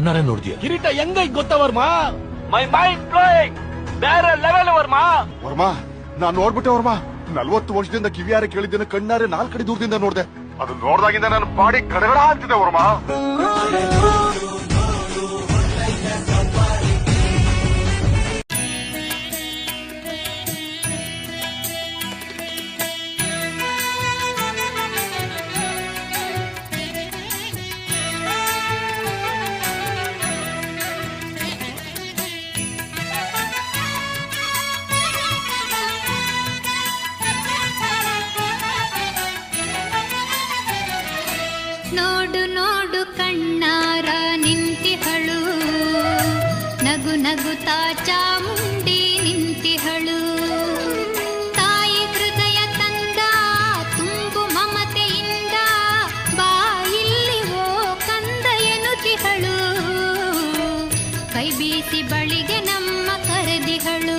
ಕಣ್ಣಾರೆ ನೋಡಿದ್ಯಾ? ಕಿರೀಟ ಹೆಂಗೈತ್ ಗೊತ್ತಾ ವರ್ಮಾ? ಮೈ ಮೈಂಡ್ ಬ್ಲೋಯಿಂಗ್ ಬೇರೆ ಲೆವೆಲ್ ವರ್ಮಾ. ವರ್ಮಾ ನಾನ್ ನೋಡ್ಬಿಟ್ಟೆ ವರ್ಮಾ. ನಲ್ವತ್ತು ವರ್ಷದಿಂದ ಕಿವಿಯಾರೆ ಕೇಳಿದ್ದೇನೆ ಕಣ್ಣಾರೆ ನಾಲ್ಕಡಿ ಕಡೆ ದೂರದಿಂದ ನೋಡ್ದೆ. ಅದು ನೋಡ್ದಾಗಿಂದ ನನ್ನ ಬಾಡಿ ಕಡಗಡ ಅಂತಿದೆ ವರ್ಮಾ. ಕೈ ಬೀಸಿ ಬಳಿಗೆ ನಮ್ಮ ಕರೆದಿಹಳು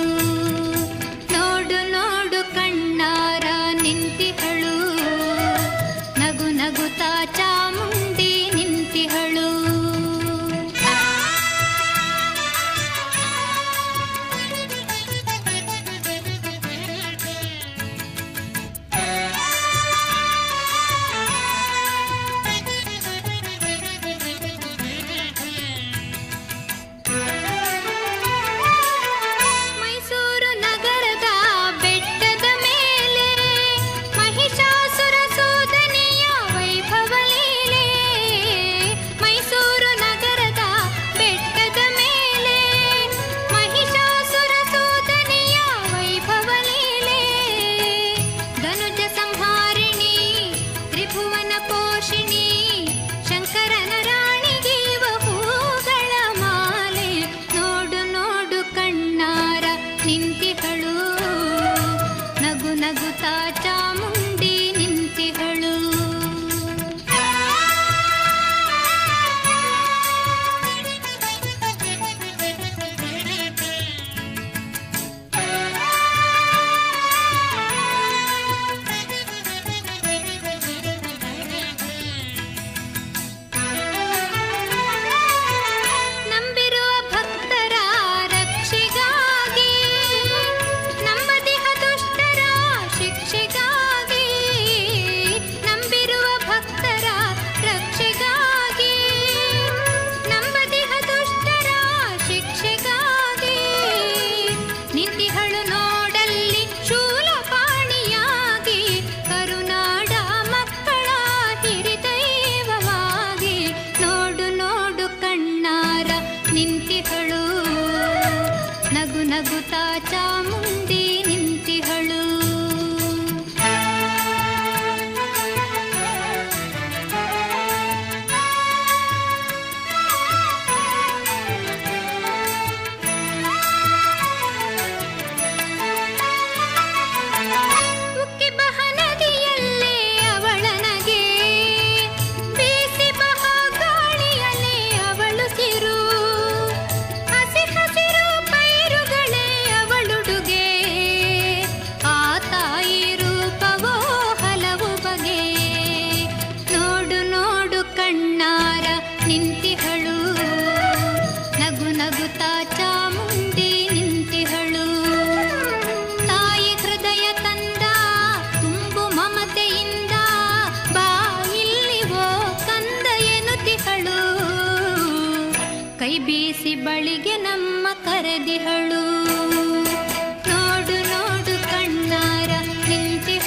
भुताम् ನಿಂತಿಹಳು. ನಗು ನಗುತ್ತಾ ಚಾಮುಂಡಿ ನಿಂತಿಹಳು. ತಾಯಿ ಹೃದಯ ತಂದ ತುಂಬು ಮಮತೆಯಿಂದ ಬಾ ಇಲ್ಲಿ ಓ ಕಂದ ಎನ್ನುತ್ತಿಹಳು ಕೈ ಬೀಸಿ ಬಳಿಗೆ ನಮ್ಮ ಕರೆದಿಹಳು. ನೋಡು ನೋಡು ಕಣ್ಣಾರ ನಿಂತಿ